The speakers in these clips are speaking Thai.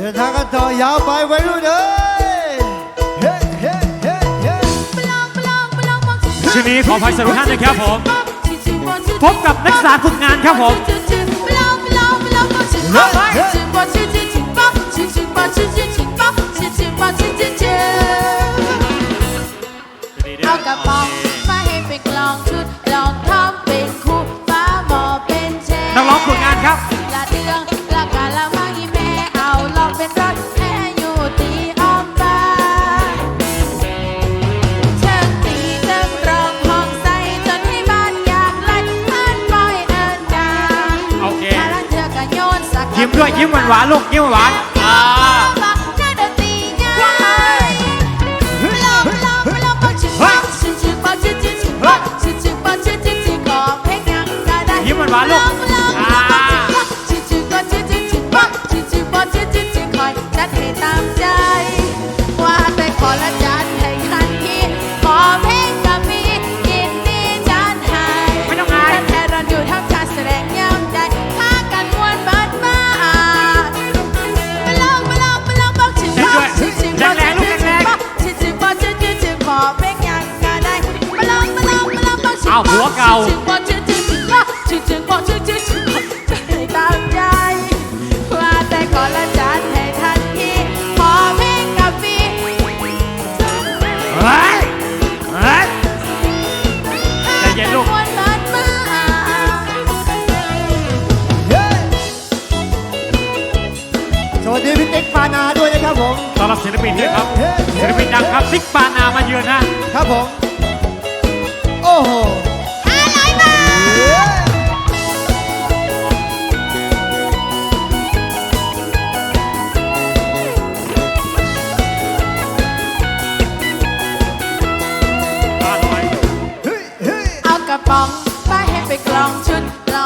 เดินทางกันต่อยาวไปไว้รุ่นเอ้ยชื่อนี้ขออภัยสรุปท่านนะครับผม พบกับนักสาฝึกงานครับผมเอากระป๋อมาให้เป็นลองชุดลองทำเป็นคู่าหมอเป็นแชร์นักร้องฝึกงานครับ รัแท้อยู่ตีออมบ้าเชิงตีเติมรองห้องใสจนให้บ้านอยากลัดบ้านปล่อยเอิญดาโอเค ถ้ยิบด้วยยิ้มหวานหวานลูกยิ้มหวานๆอ่ายิ้มหวานหวานลูก หัวเก่า ลองชุดล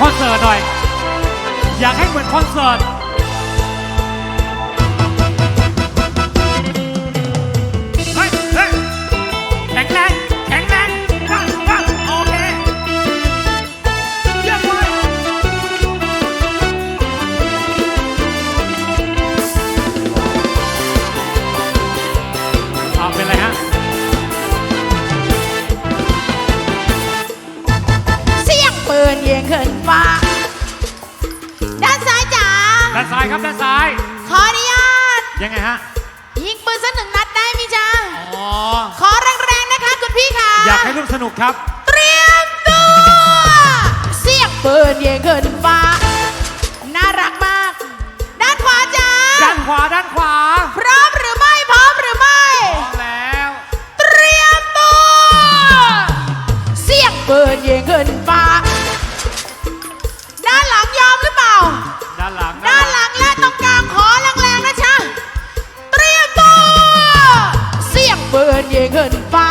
คอนเสิร์ตหน่อย อยากให้เหมือนคอนเสิร์ต เขินฟ้า ด้านซ้ายจ๋า ด้านซ้ายครับด้านซ้าย ขออนุญาต ยังไงฮะ ยิงปืนสักหนึ่งนัดได้มีจ๊ะ อ๋อ ขอแรงๆนะคะคุณพี่ค่ะ อยากให้ร่วสนุกครับ เตรียมตัว เสียงปืนยิงขึ้นฟ้า น่ารักมาก ด้านขวาจ้าด้านขวาด้านขวา พร้อมหรือไม่พร้อมหรือไม่ พร้อมแล้ว เตรียมตัว เสียงปืนยิงขึ้นฟ้า ขึ้นฟ้า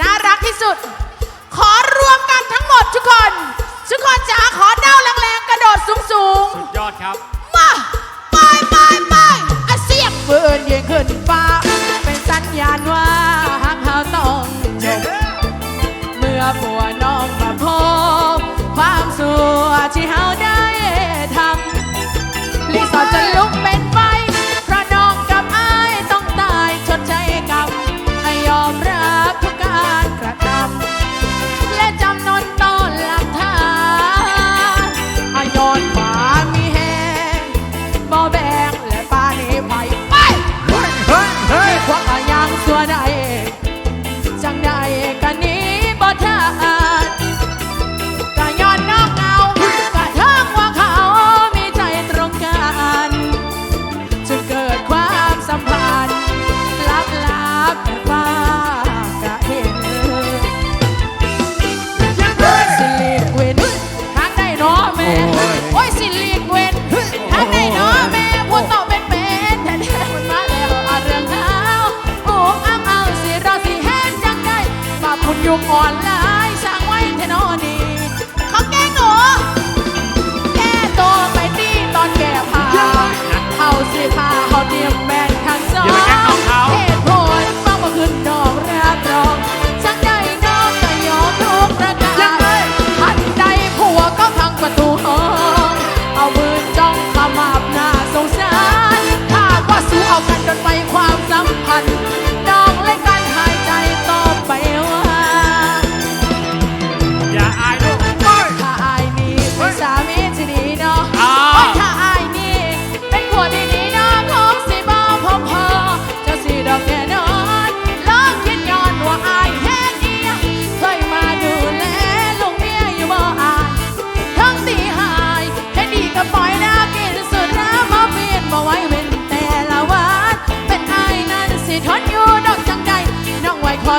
น่ารักที่สุด ขอรวมกันทั้งหมดทุกคน ทุกคนจ๋าขอเด้าแรงๆ กระโดดสูงสุดยอดครับมา ไปไปไปเสียบปืนยิงขึ้นฟ้า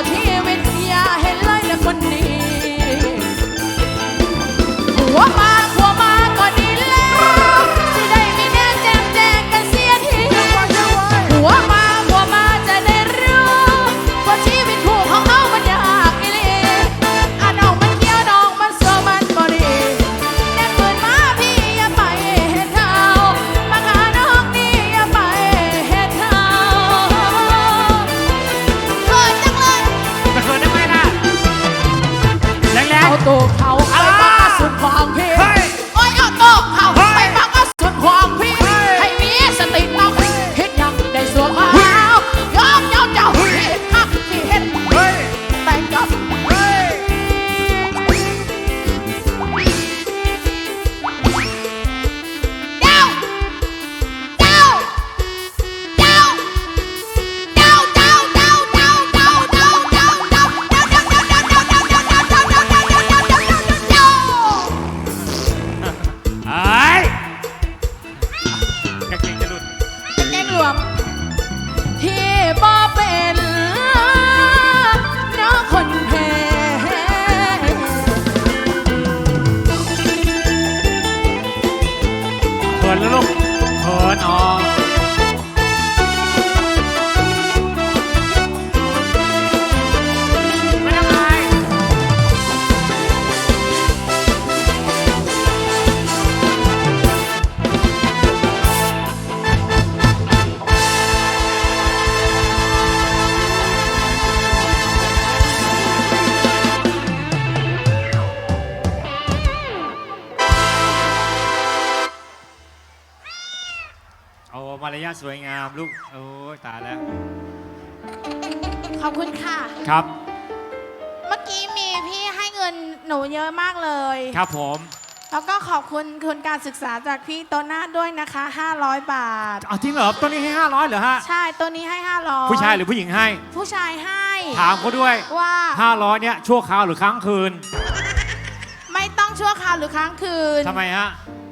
Yeah. 放屁 ครับ เมื่อกี้มีพี่ให้เงินหนูเยอะมากเลย ครับผม แล้วก็ขอบคุณคุนการศึกษาจากพี่โตน้าด้วยนะคะ 500 บาท เอาจริงเหรอตัวนี้ให้ 500เหรอฮะ ใช่ตัวนี้ให้ 500 ผู้ชายหรือผู้หญิงให้ ผู้ชายให้ถามเขาด้วย ว่า 500เนี่ยชั่วคราวหรือครั้งคืนไม่ต้องชั่วคราวหรือค้างคืน ทำไมฮะ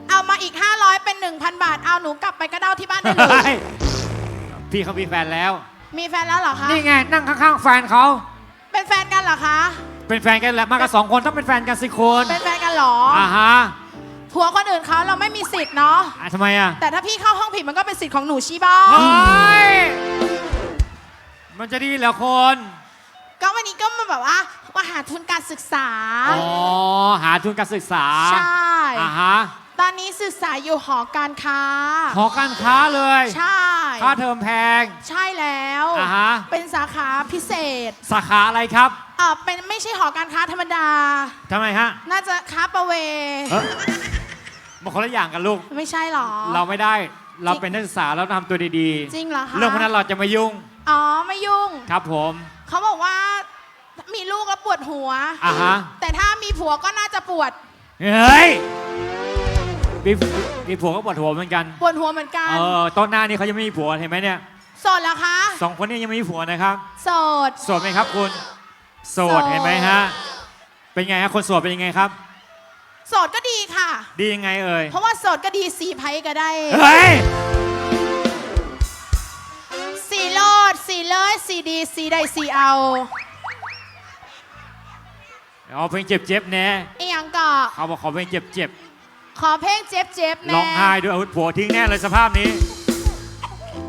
เอามาอีก 500 เป็น 1,000 บาท เอาหนูกลับไปกระเด้าที่บ้านได้เลย พี่เขามีแฟนแล้ว มีแฟนแล้วเหรอคะ นี่ไงนั่งข้างๆแฟนเขา เป็นแฟนกันเหรอคะ เป็นแฟนกันแหละมากันสองคนต้องเป็นแฟนกันสิคนเป็นแฟนกันเหรออ่าฮะผัวคนอื่นเขาเราไม่มีสิทธิ์เนาะทำไมอะแต่ถ้าพี่เข้าห้องผิดมันก็เป็นสิทธิ์ของหนูชีบ้าเยมันจะดีเหรอคนก็วันนี้ก็มาแบบว่ามาหาทุนการศึกษา อ๋อหาทุนการศึกษาใช่ อ่าฮะ ตอนนี้ศึกษาอยู่หอการค้า หอการค้าเลยใช่ ค่าเทอมแพง ใช่แล้วอ่าฮะ เป็นสาขาพิเศษสาขาอะไรครับอ่าเป็นไม่ใช่หอการค้าธรรมดา ทำไมฮะ น่าจะค้าประเวเอ้อ มันคนละอย่างกันลูก ไม่ใช่หรอ เราไม่ได้เราเป็นนักศึกษาเราทำตัวดีจริงเหรอคะๆเรื่องพวกนั้นเราจะไม่ยุ่งอ๋อไม่ยุ่ง ครับผม เขาบอกว่ามีลูกแล้วปวดหัว อ่าฮะ แต่ถ้ามีผัวก็น่าจะปวด เฮ้ย มีมีผัวก็ปวดหัวเหมือนกัน ปวดหัวเหมือนกัน เออต้นหน้านี่เขายังไม่มีผัวเห็นไหมเนี่ยโสดแล้วคะสองคนนี้ยังไม่มีผัวนะครับ โสด โสดไหมครับคุณ โสดโสด เห็นไหมฮะ เป็นไงฮะคนโสดเป็นยังไงครับ โสดก็ดีค่ะ ดียังไงเอ่ย เพราะว่าโสดก็ดีสีไพ่ก็ได้ เฮ้ย สีโลด สีเลยสีดี สีใดสีเอาเอาเพลงเจ็บๆแน่อีหยังก็เขาบอกขอเพลงเจ็บ ขอเพลงเจ็บเจ็บๆๆแน่ร้องไห้ด้วยเอาผัวทิ้งแน่เลยสภาพนี้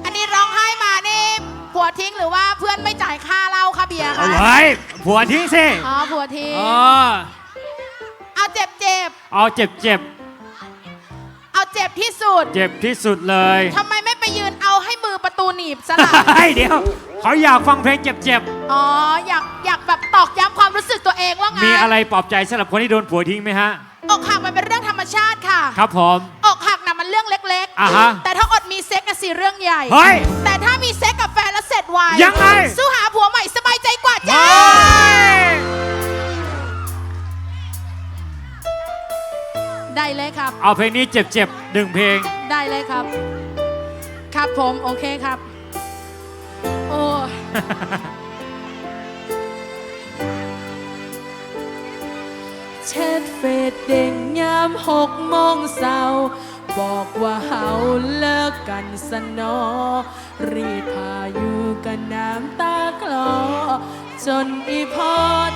อันนี้ร้องไห้มานี่ผัวทิ้งหรือว่าเพื่อนไม่จ่ายค่าเหล้าค่าเบียร์เอาคะไว้ผัวทิ้งสิอ๋อผัวทิ้งเออเอาเจ็บเจ็บเอาเจ็บๆเอาเจ็บที่สุดๆเจ็บที่สุดเลยทำไมไม่ไปยืนเอาให้มือประตูหนีบซะล่ะเฮ้ยเดี๋ยวเขาอยากฟังเพลงเจ็บอ๋ออยากอยากแบบตอกย้ำความรู้สึกตัวเองว่าไงๆมีอะไรปลอบใจสำหรับคนที่โดนผัวทิ้งไหมฮะ อกหักมันเป็นเรื่องธรร มชาติค่ะครับผม อกหักน่ะมันเรื่องเล็กอ่าฮะแต่ถ้าอดมีเซ็กน่ะสิเรื่องใหญ่ เฮ้ยแต่ถ้ามีเซ็กกับแฟนแล้วเสร็จไวยังไง สู้หาผัวใหม่สบายใจกว่าจ้า ได้เลยครับ เอาเพลงนี้เจ็บๆหนึ่งเพลง ได้เลยครับ ครับผม โอเคครับ โอ้ เช็ดเฟดเด้งยามหกโมงเศร้าบอกว่าเฮาเลิกกันสนอ รีดผ้าอยู่กันน้ำตาคลอ จนอีพอ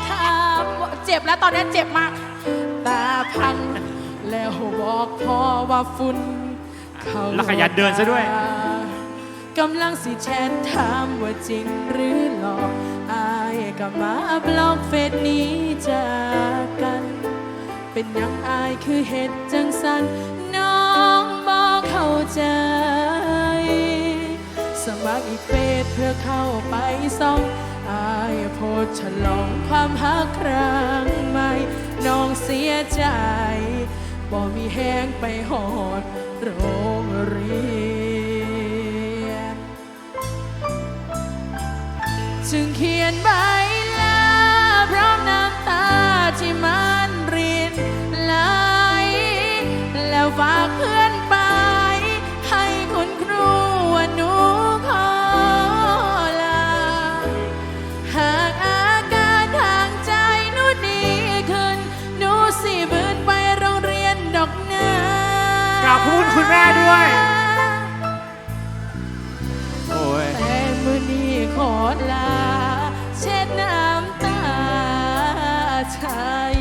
ถามว่าเจ็บแล้วตอนนี้เจ็บมาก ตาพัง แล้วบอกพ่อว่าฝุ่นเขาแล้วขยันเดินซะด้วย กำลังสิแชทถามว่าจริงหรือหลอกอายก็มาบล็อกเฟซนี้จากกัน เป็นยังอายคือเหตุจังสันน้องบอกเข้าใจ สมัครอีกเฟซเพื่อเข้าไปส่องอายโพสต์ฉลองความฮักครั้งใหม่ น้องเสียใจบ่มีแห้งไปหอดโรงเรียนจึงเขียน ด้วย โอ้ย แต่มือนี้ขอลา เช็ดน้ำตาชาย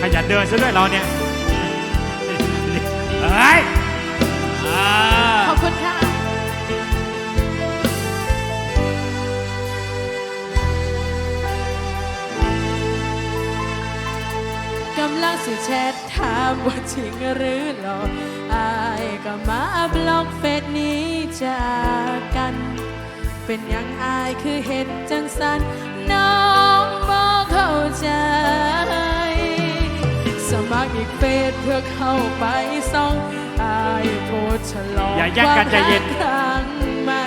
ขยันเดินซะด้วยเราเนี่ยเฮ้ยอ่า ขอบคุณค่ะ ลังสิแชทถามว่าจริงหรือหลอกอายก็มาบล็อกเฟซนี้จากกัน เป็นอย่างอายคือเห็นจังสันน้องบอกเข้าใจ สมัครอีกเฟซเพื่อเข้าไปส่องอายโพสต์ฉลองอย่าแย่งกันใจเย็น ครั้งใหม่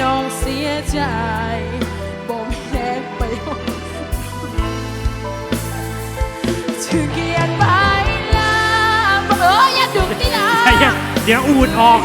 น้องเสียใจ เดี๋ยวอูดออก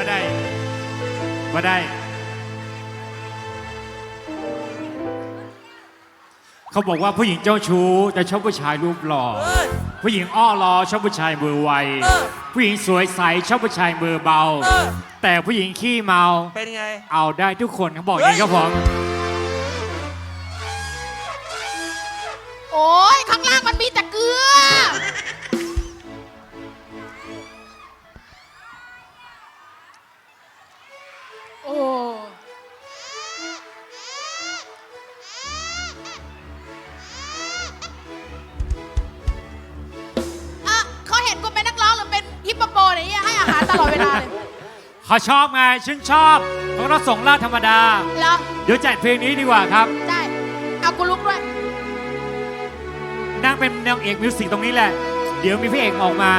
บ่ได้บ่ได้ เขาบอกว่าผู้หญิงเจ้าชู้แต่ชอบผู้ชายรูปหล่อเอ้ยผู้หญิงอ้อรอชอบผู้ชายมือไวเออผู้หญิงสวยใสชอบผู้ชายมือเบาเออแต่ผู้หญิงขี้เมา เป็นไง เอาได้ทุกคนเขาบอกอย่างนี้ครับผม โอ้ยข้างล่างมันมีแต่เกลือ โอ้อะเขาเห็นกูเป็นนักร้องหรือเป็นฮิปโปโปเนี่ยให้อาหารตลอดเวลาเลยเขาชอบไงฉันชอบเขาต้องส่งล่าธรรมดา เหรอ เดี๋ยวจัดเพลงนี้ดีกว่าครับ ได้ เอากูลุกด้วย นั่งเป็นนางเอกมิวสิกตรงนี้แหละ เดี๋ยวมีพระเอกออกมา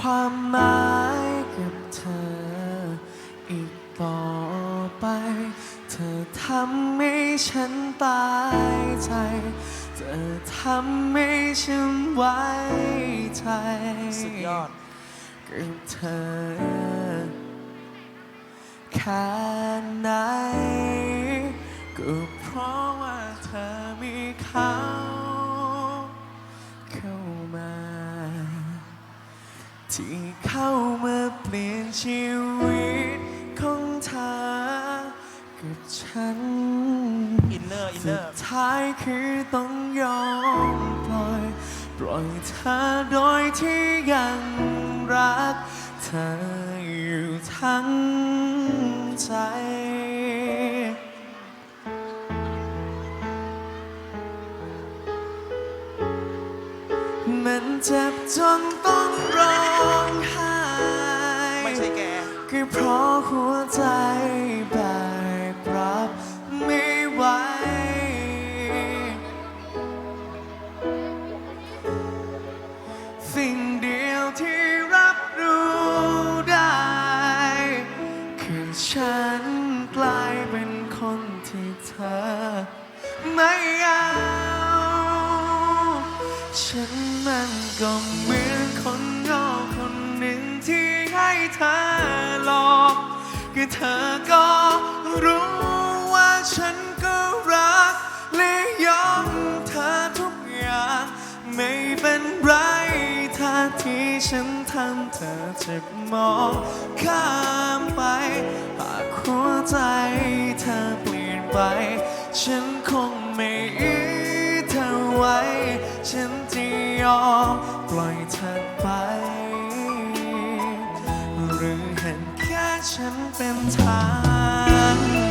ความหมายกับเธอ อีกต่อไป เธอทำให้ฉันตายใจ เธอทำให้ฉันไว้ใจสุดยอดกับเธอแค่ไหนก็เพราะว่าเธอมีเขาเข้า ที่เข้ามาเปลี่ยนชีวิตของเธอกับฉัน อินเนอร์อินเนสุอดร์ ท้ายคือต้องยอมปล่อย ปล่อยเธอโดยที่ยังรัก เธออยู่ทั้งใจ มันเจ็บจนต้องร้องไห้ไม่ใช่แกก็เพราะหัวใจแบกรับไม่ไหว สิ่งเดียวที่รับรู้ได้ คือฉันกลายเป็นคนที่เธอไม่เอา ฉันมันก็เหมื เธอหลอกก็เธอก็รู้ว่าฉันก็รัก และยอมเธอทุกอย่าง ไม่เป็นไรถ้าที่ฉันทำเธอเจ็บมองข้ามไป หากหัวใจเธอเปลี่ยนไป ฉันคงไม่ยื้อเธอไว้ ฉันจะยอมปล่อยเธอไป หรือเห็นแค่ฉันเป็นทาง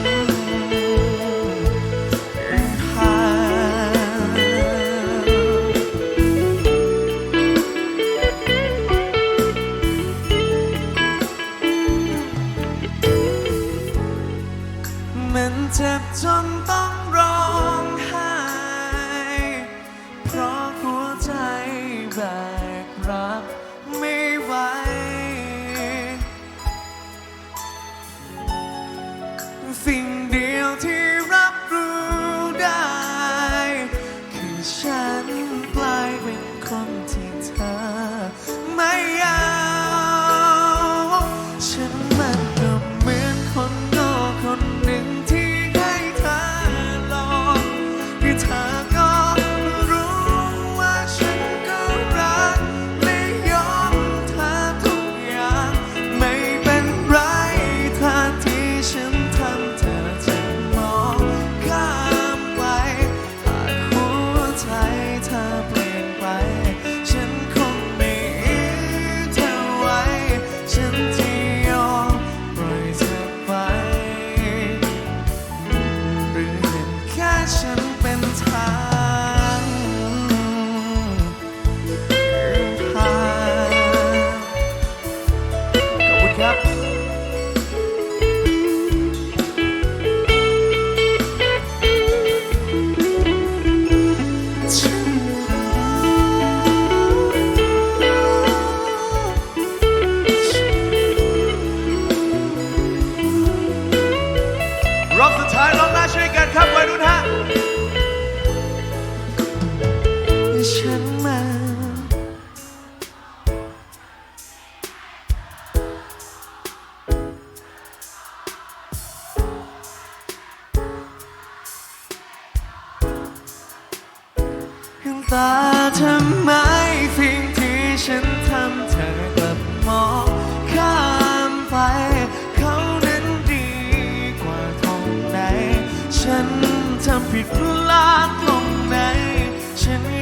ผิดพลาดตรงไหนฉัน